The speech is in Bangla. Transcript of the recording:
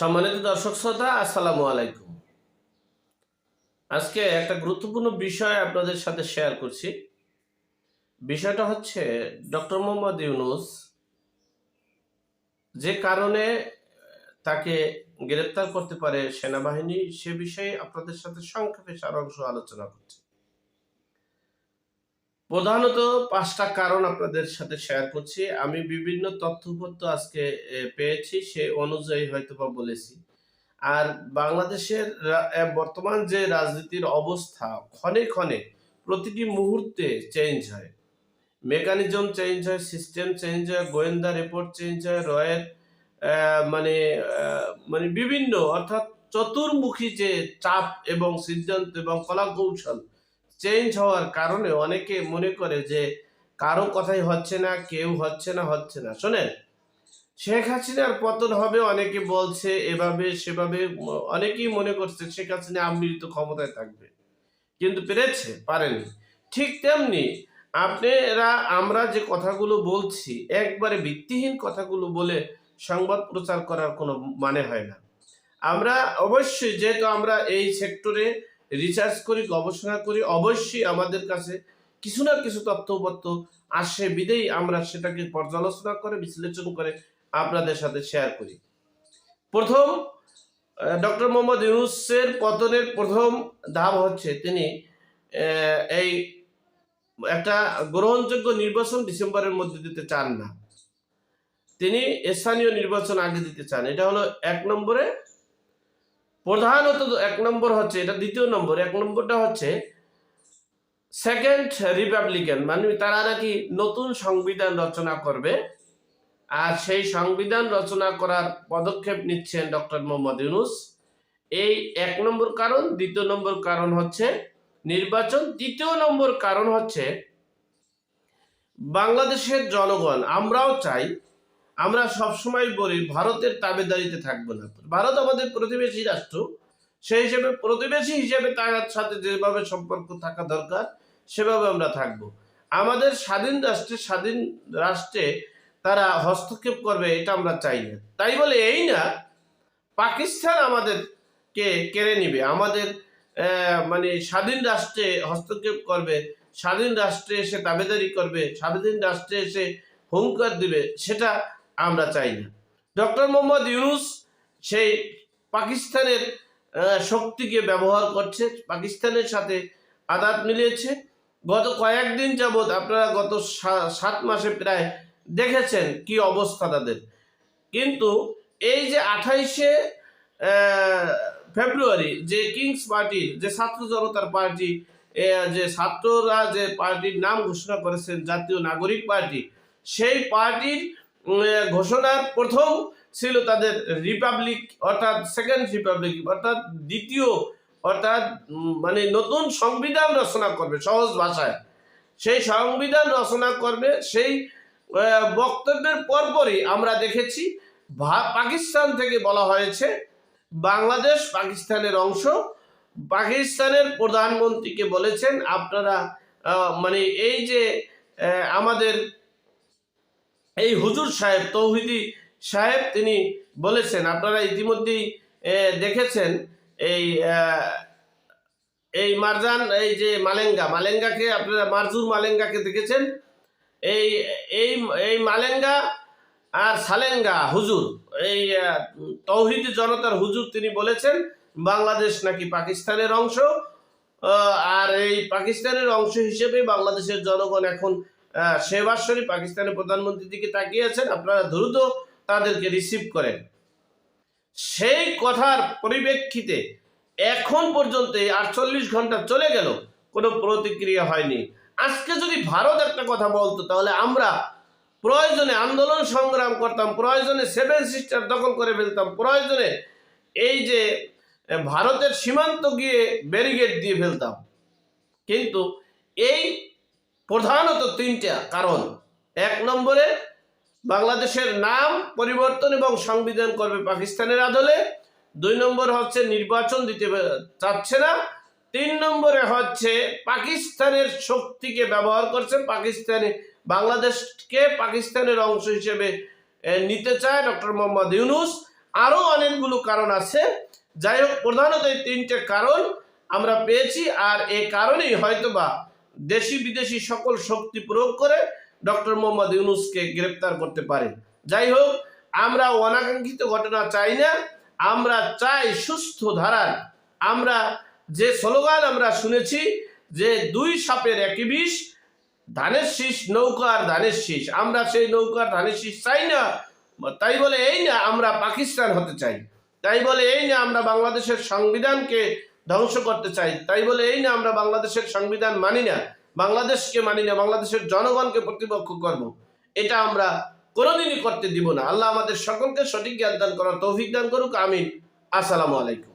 সম্মানিত দর্শক শ্রোতা, আসসালামু আলাইকুম। আজকে একটা গুরুত্বপূর্ণ বিষয় আপনাদের সাথে শেয়ার করছি। বিষয়টা হচ্ছে ডক্টর মোহাম্মদ ইউনুস যে কারণে তাকে গ্রেপ্তার করতে পারে সেনাবাহিনী, সে বিষয়ে আপনাদের সাথে সংক্ষেপে সারাংশ আলোচনা করছি। প্রধানত পাঁচটা কারণ আপনাদের সাথে শেয়ার করছি। আমি বিভিন্ন তথ্যপত্র আজকে পেয়েছি, সে অনুযায়ী হয়তো বা বলেছি। আর বাংলাদেশের বর্তমান যে রাজনীতির অবস্থা, ক্ষণে ক্ষণে প্রতিটি মুহূর্তে চেঞ্জ হয়। মেকানিজম চেঞ্জ হয় সিস্টেম চেঞ্জ হয়, গোয়েন্দা রিপোর্ট চেঞ্জ হয়, রয়ের মানে মানে বিভিন্ন, অর্থাৎ চতুর্মুখী যে চাপ এবং সিদ্ধান্ত এবং কলা কৌশল চেঞ্জ হওয়ার কারণে অনেকে মনে করে যে কারও কথাই হচ্ছে না, কেউ হচ্ছে না হচ্ছে না। শোনেন, শেখ হাসিনার পতন হবে অনেকে বলছে, এভাবে, সেভাবে অনেকেই মনে করছে শেখ হাসিনা আমৃত ক্ষমতায় থাকবে। কিন্তু পেরেছে, পারেনি। ঠিক তেমনি আপনারা, আমরা যে কথাগুলো বলছি, একবারে ভিত্তিহীন কথাগুলো বলে সংবাদ প্রচার করার কোনো মানে হয় না। আমরা অবশ্যই, যেহেতু আমরা এই সেক্টরে রিসার্চ করি, গবেষণা করি, অবশ্যই আমাদের কাছে কিছু না কিছু তথ্য তথ্যপত্র আসে, বিদেই আমরা সেটাকে পর্যালোচনা করে, বিশ্লেষণ করে আপনাদের সাথে শেয়ার করি। প্রথম ডক্টর মোহাম্মদ ইউনুসের পতনের প্রথম ধাপ হচ্ছে তিনি এই একটা গ্রহণযোগ্য নির্বাচন ডিসেম্বরের মধ্যে দিতে চান না। তিনি স্থানীয় নির্বাচন আগে দিতে চান। এটা হলো এক নম্বরে। প্রধানত এক নম্বর হচ্ছে, এটা দ্বিতীয় নম্বর, এক নম্বরটা হচ্ছে সেকেন্ড রিপাবলিকান মানে তারা নাকি নতুন সংবিধান রচনা করবে। আর সেই সংবিধান রচনা করার পদক্ষেপ নিচ্ছেন ডক্টর মোহাম্মদ ইউনুস। এই এক নম্বর কারণ। দ্বিতীয় নম্বর কারণ হচ্ছে নির্বাচন। তৃতীয় নম্বর কারণ হচ্ছে বাংলাদেশের জনগণ, আমরাও চাই আমরা সবসময় বলি, ভারতের তাবেদারিতে থাকব না। ভারত আমাদের প্রতিবেশী রাষ্ট্র। সেই হিসেবে প্রতিবেশী হিসেবে তার সাথে যেভাবে সম্পর্ক থাকা দরকার, সেভাবে আমরা থাকব। আমাদের স্বাধীন রাষ্ট্রে স্বাধীন রাষ্ট্রে তারা হস্তক্ষেপ করবে, এটা আমরা চাই না। তাই বলে এই না, পাকিস্তান আমাদেরকে কেড়ে নিবে। আমাদের মানে স্বাধীন রাষ্ট্রে হস্তক্ষেপ করবে, স্বাধীন রাষ্ট্রে এসে দাবেদারি করবে, স্বাধীন রাষ্ট্রে এসে হুঙ্কার দিবে, সেটা আমরা চাই না। ডক্টর মোহাম্মদ ইউনুস সেই পাকিস্তানের শক্তিকে ব্যবহার করছে, পাকিস্তানের সাথে আদাত মিলিয়েছে। গত কয়েকদিন যাবৎ আপনারা গত সাত মাসে প্রায় দেখেছেন কি অবস্থা তাদের। কিন্তু এই যে আঠাইশে ফেব্রুয়ারি যে কিংস পার্টির, যে ছাত্র জনতার পার্টি যে ছাত্ররা যে পার্টির নাম ঘোষণা করেছেন, জাতীয় নাগরিক পার্টি, সেই পার্টির ঘোষণার প্রথম ছিল তাদের রিপাবলিক অর্থাৎ সেকেন্ড রিপাবলিক অর্থাৎ দ্বিতীয় অর্থাৎ মানে নতুন সংবিধান রচনা করবে সহজ ভাষায়। সেই সংবিধান রচনা করবে, সেই বক্তব্যের পরপরই আমরা দেখেছি পাকিস্তান থেকে বলা হয়েছে, বাংলাদেশ পাকিস্তানের অংশ। পাকিস্তানের প্রধানমন্ত্রীকে বলেছেন, আপনারা মানে এই যে আমাদের এই হুজুর সাহেব, তৌহিদি সাহেব তিনি বলেছেন, আপনারা ইতিমধ্যেই দেখেছেন, এই এই মারজান, এই যে মালেঙ্গা, মালেঙ্গাকে আপনারা, মারজুর মালেঙ্গাকে দেখেছেন? এই এই এই মালেঙ্গা আর সালেঙ্গা হুজুর, এই তৌহিদি জনতার হুজুর তিনি বলেছেন, বাংলাদেশ নাকি পাকিস্তানের অংশ? আর এই পাকিস্তানের অংশ হিসেবে বাংলাদেশের জনগণ এখন শেহবাজ পাকিস্তানের প্রধানমন্ত্রীর দিকে তাকিয়ে আছেন আপনারা দ্রুত তাদেরকে রিসিভ করেন। সেই কথার পরিপ্রেক্ষিতে এখন পর্যন্ত আটচল্লিশ ঘণ্টা চলে গেল, কোনো প্রতিক্রিয়া হয়নি। আজকে যদি ভারত একটা কথা বলতো, তাহলে আমরা প্রয়োজনে আন্দোলন সংগ্রাম করতাম, প্রয়োজনে সেভেন সিস্টার দখল করে ফেলতাম, প্রয়োজনে এই যে ভারতের সীমান্ত গিয়ে ব্যারিগেড দিয়ে ফেলতাম। কিন্তু এই প্রধানত তিনটা কারণ। এক নম্বরে, বাংলাদেশের নাম পরিবর্তন এবং সংবিধান করবে পাকিস্তানের আদলে। দুই নম্বর হচ্ছে নির্বাচন দিতে চাচ্ছে না। তিন নম্বরে হচ্ছে পাকিস্তানের শক্তিকে ব্যবহার করছে পাকিস্তানে, বাংলাদেশকে পাকিস্তানের অংশ হিসেবে নিতে চায় ডক্টর মোহাম্মদ ইউনুস। আরও অনেকগুলো কারণ আছে। যাই হোক, প্রধানত এই তিনটে কারণ আমরা পেয়েছি। আর এই কারণেই হয়তোবা দেশি বিদেশি সকল শক্তি প্রয়োগ করে ডক্টর মোহাম্মদ ইউনুসকে গ্রেপ্তার করতে পারে। যাই হোক, আমরা অনাকাঙ্ক্ষিত ঘটনা চাই না। আমরা চাই সুস্থ ধারার। আমরা যে স্লোগান আমরা শুনেছি যে দুই সাপের একই বিষ, ধানের শীষ নৌকার ধানের শীষ। আমরা সেই নৌকার ধানের শীষ চাই না। তাই বলে এই না আমরা পাকিস্তান হতে চাই। তাই বলে এই না আমরা বাংলাদেশের সংবিধানকে ধ্বংস করতে চাই। তাই বলে এই না আমরা বাংলাদেশের সংবিধান মানি না। বাংলাদেশকে মানি না, বাংলাদেশের জনগণকে প্রতিপক্ষ করব। এটা আমরা কোনোদিনই করতে দিব না। আল্লাহ আমাদের সকলকে সঠিক জ্ঞান দান করার তৌফিক দান করুক। আমিন। আসসালামু আলাইকুম।